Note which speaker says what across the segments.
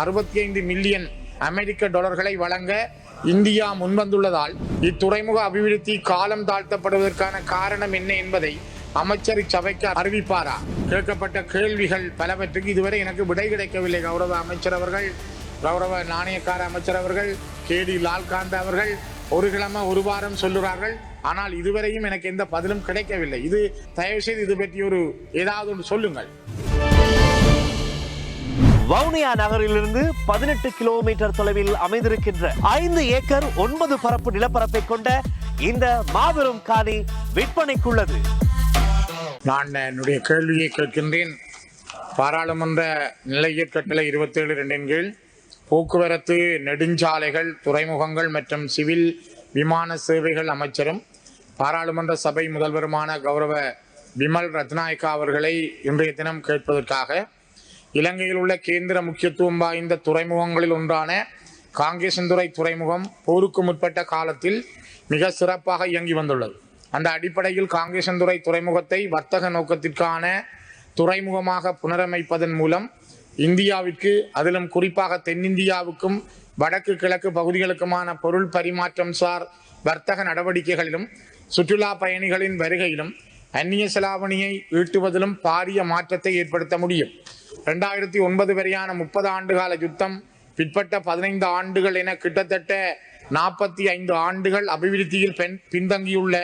Speaker 1: அறுபத்தி ஐந்து மில்லியன் அமெரிக்க டாலர்களை வழங்க இந்தியா முன்வந்துள்ளதால் இத்துறைமுக அபிவிருத்தி காலம் தாழ்த்தப்படுவதற்கான காரணம் என்ன என்பதை அமைச்சர் இச்சபைக்கு அறிவிப்பாரா? கேட்கப்பட்ட கேள்விகள் பலவற்றுக்கு இதுவரை எனக்கு விடை கிடைக்கவில்லை. கௌரவ அமைச்சர் அவர்கள் கௌரவ நாணயக்கார அமைச்சர் அவர்கள் கே டி லால்காந்த் அவர்கள் ஒரு கிழமை ஒரு வாரம் சொல்லுறார்கள் ஆனால் இதுவரையும் எனக்கு எந்த பதிலும் கிடைக்கவில்லை. இது தயவுசெய்து இது பற்றி ஒரு ஏதாவது ஒன்று சொல்லுங்கள்.
Speaker 2: வவுனியா நகரிலிருந்து பதினெட்டு கிலோமீட்டர் தொலைவில் அமைந்திருக்கின்ற ஐந்து ஏக்கர் ஒன்பது பரப்பு நிலப்பரப்பை கொண்ட இந்த மாபெரும் காணி விற்பனைக்குள்ளது.
Speaker 1: நான் என்னுடைய கேள்வியை கேட்கின்றேன். பாராளுமன்ற நிலைய கட்டளை இருபத்தேழு ரெண்டின் கீழ் போக்குவரத்து நெடுஞ்சாலைகள் துறைமுகங்கள் மற்றும் சிவில் விமான சேவைகள் அமைச்சரும் பாராளுமன்ற சபை முதல்வருமான கௌரவ விமல் ரத்நாயக்கா அவர்களை இன்றைய தினம் கேட்பதற்காக இலங்கையில் உள்ள கேந்திர முக்கியத்துவம் வாய்ந்த துறைமுகங்களில் ஒன்றான காங்கேசந்துறை துறைமுகம் போருக்கு முற்பட்ட காலத்தில் மிக சிறப்பாக இயங்கி வந்துள்ளது. அந்த அடிப்படையில் காங்கேசந்துறை துறைமுகத்தை வர்த்தக நோக்கத்திற்கான துறைமுகமாக புனரமைப்பதன் மூலம் இந்தியாவிற்கு அதிலும் குறிப்பாக தென்னிந்தியாவுக்கும் வடக்கு கிழக்கு பகுதிகளுக்குமான பொருள் பரிமாற்றம் சார் வர்த்தக நடவடிக்கைகளிலும் சுற்றுலா பயணிகளின் வருகையிலும் அந்நிய செலாவணியை ஈட்டுவதிலும் பாரிய மாற்றத்தை ஏற்படுத்த முடியும். இரண்டாயிரத்தி ஒன்பது வரையான முப்பது ஆண்டுகால யுத்தம் பிற்பட்ட பதினைந்து ஆண்டுகள் என கிட்டத்தட்ட நாற்பத்தி ஐந்து ஆண்டுகள் அபிவிருத்தியில் பெண் பின்தங்கியுள்ள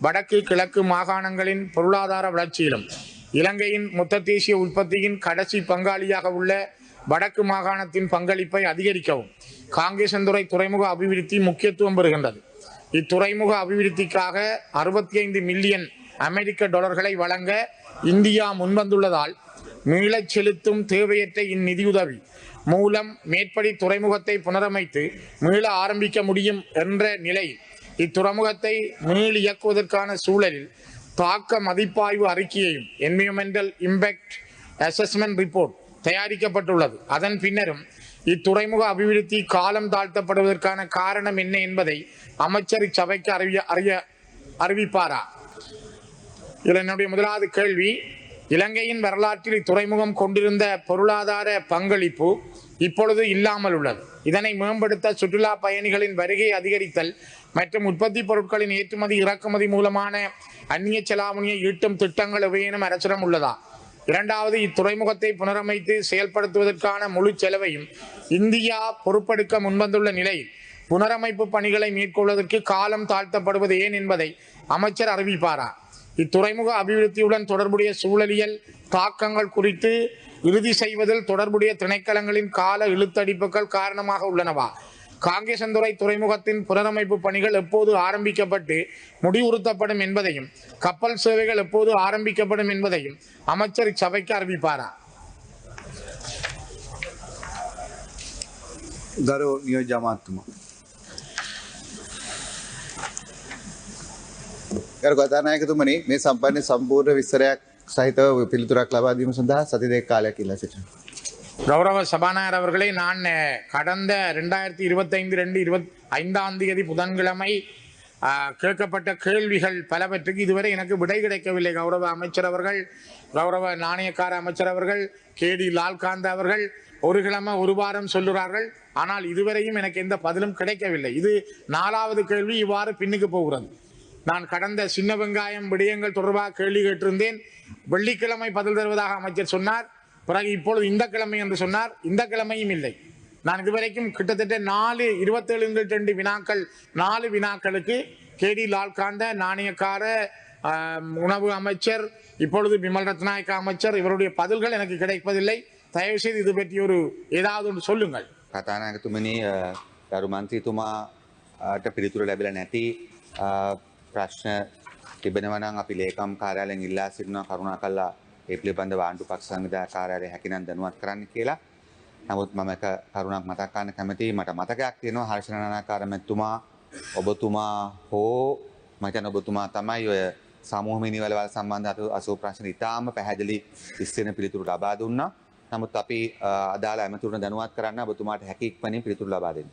Speaker 1: வடக்கு கிழக்கு மாகாணங்களின் பொருளாதார வளர்ச்சியிலும் இலங்கையின் மொத்த தேசிய உற்பத்தியின் கடைசி பங்காளியாக உள்ள வடக்கு மாகாணத்தின் பங்களிப்பை அதிகரிக்கவும் காங்கேசந்துறை துறைமுக அபிவிருத்தி முக்கியத்துவம் பெறுகின்றது. இத்துறைமுக அபிவிருத்திக்காக அறுபத்தி ஐந்து மில்லியன் அமெரிக்க டாலர்களை வழங்க இந்தியா முன்வந்துள்ளதால் மீளச் செலுத்தும் தேவையற்ற இந்நிதியுதவி மூலம் மேற்படி துறைமுகத்தை புனரமைத்து மீள ஆரம்பிக்க முடியும் என்ற நிலையில் இத்துறைமுகத்தை மீள் இயக்குவதற்கான சூழலில் தாக்க மதிப்பாய்வு அறிக்கையையும் என்வியமெண்டல் இம்பேக்ட் அசஸ்மெண்ட் ரிப்போர்ட் தயாரிக்கப்பட்டுள்ளது. அதன் பின்னரும் இத்துறைமுக அபிவிருத்தி காலம் தாழ்த்தப்படுவதற்கான காரணம் என்ன என்பதை அமைச்சர் இச்சபைக்கு அறிய அறிய அறிவிப்பாரா? இதில் என்னுடைய முதலாவது கேள்வி இலங்கையின் வரலாற்றில் இத்துறைமுகம் கொண்டிருந்த பொருளாதார பங்களிப்பு இப்பொழுது இல்லாமல் உள்ளது. இதனை மேம்படுத்த சுற்றுலா பயணிகளின் வருகை அதிகரித்தல் மற்றும் உற்பத்தி பொருட்களின் ஏற்றுமதி இறக்குமதி மூலமான அந்நிய செலாவணியை ஈட்டும் திட்டங்கள் எவையேனும் அரசிடம் உள்ளதா? இரண்டாவது இத்துறைமுகத்தை புனரமைத்து செயல்படுத்துவதற்கான முழு செலவையும் இந்தியா பொறுப்பெடுக்க முன்வந்துள்ள நிலையில் புனரமைப்பு பணிகளை மேற்கொள்வதற்கு காலம் தாழ்த்தப்படுவது ஏன் என்பதை அமைச்சர் அறிவிப்பாரா? இத்துறைமுக அபிவிருத்தியுடன் தொடர்புடைய சூழலியல் தாக்கங்கள் குறித்து இறுதி செய்வதில் தொடர்புடைய திணைக்களங்களின் கால இழுத்தடிப்புகள் காரணமாக உள்ளனவா காங்கேசந்துறை துறைமுகத்தின் புனரமைப்பு பணிகள் எப்போது ஆரம்பிக்கப்பட்டு முடிவுறுத்தப்படும் என்பதையும் கப்பல் சேவைகள் எப்போது ஆரம்பிக்கப்படும் என்பதையும் அமைச்சர் இச்சபைக்கு அறிவிப்பாரா
Speaker 3: ගරු නියෝජ්‍ය අමාත්‍යතුමා. ගරු කතානායකතුමනි මේ සම්පන්න සම්පූර්ණ විස්තරයක් සහිතව පිළිතුරක් ලබා දීම සඳහා සති දෙක කාලයක් ඉල්ලා සිටිනවා.
Speaker 1: கௌரவ சபாநாயகர் அவர்களே நான் அஹ், கடந்த ரெண்டாயிரத்தி இருபத்தைந்து ரெண்டு இருபத் ஐந்தாம் தேதி புதன்கிழமை அஹ், கேட்கப்பட்ட கேள்விகள் பலவற்றுக்கு இதுவரை எனக்கு விடை கிடைக்கவில்லை கௌரவ அமைச்சர் அவர்கள் கௌரவ நாணயக்கார அமைச்சர் அவர்கள் கே டி லால்காந்த் அவர்கள் ஒரு கிழமை ஒரு வாரம் சொல்லுறார்கள் ஆனால் இதுவரையும் எனக்கு எந்த பதிலும் கிடைக்கவில்லை இது நாலாவது கேள்வி இவ்வாறு பின்னுக்கு போகிறது நான் கடந்த சின்ன வெங்காயம் விடயங்கள் தொடர்பாக கேள்வி கேட்டிருந்தேன் வெள்ளிக்கிழமை பதில் தருவதாக அமைச்சர் சொன்னார் பிறகு இப்பொழுது இந்த கிழமை என்று சொன்னார் இந்த கிழமையும் இல்லை நான் இதுவரைக்கும் கிட்டத்தட்ட நாலு இருபத்தேழு ரெண்டு வினாக்கள் நாலு வினாக்களுக்கு கே டி லால்காந்த நாணயக்கார ஆம், உணவு அமைச்சர் இப்பொழுது விமல் ரத்நாயக்க அமைச்சர் இவருடைய பதில்கள் எனக்கு கிடைப்பதில்லை தயவு செய்து இது பற்றி ஒரு ஏதாவது ஒன்று சொல்லுங்கள்
Speaker 3: කතානායකතුමනි අ, ගරු මන්ත්‍රීතුමාට පිළිතුර ලැබිලා නැති අ, ප්‍රශ්න තිබෙනවනම් අපි ලේකම් කාර්යාලයෙන් ඉල්ලා සිටිනවා කරුණා කල්ලා ඒ පිළිබඳ ආණ්ඩු පක්ෂ සංවිධා කාර්යාලය හැකිනම් දැනුවත් කරන්න කියලා. නමුත් මම එක කරුණක් මතක් කරන්න කැමතියි මට මතකයක් තියෙනවා හර්ෂණ නානාකාර මැතිතුමා ඔබතුමා හෝ මම හිතන්නේ ඔබතුමා තමයි ඔය සමූහ මිනිවලවල් සම්බන්ධ අතු අසූ ප්‍රශ්න ඉතාම පැහැදිලි විස්තර පිළිතුරු ලබා දුන්නා. නමුත් අපි අ, අදාළ ඇමතුරන දැනුවත් කරන්න ඔබතුමාට හැකි ඉක්මනින් පිළිතුරු ලබා දෙන්න.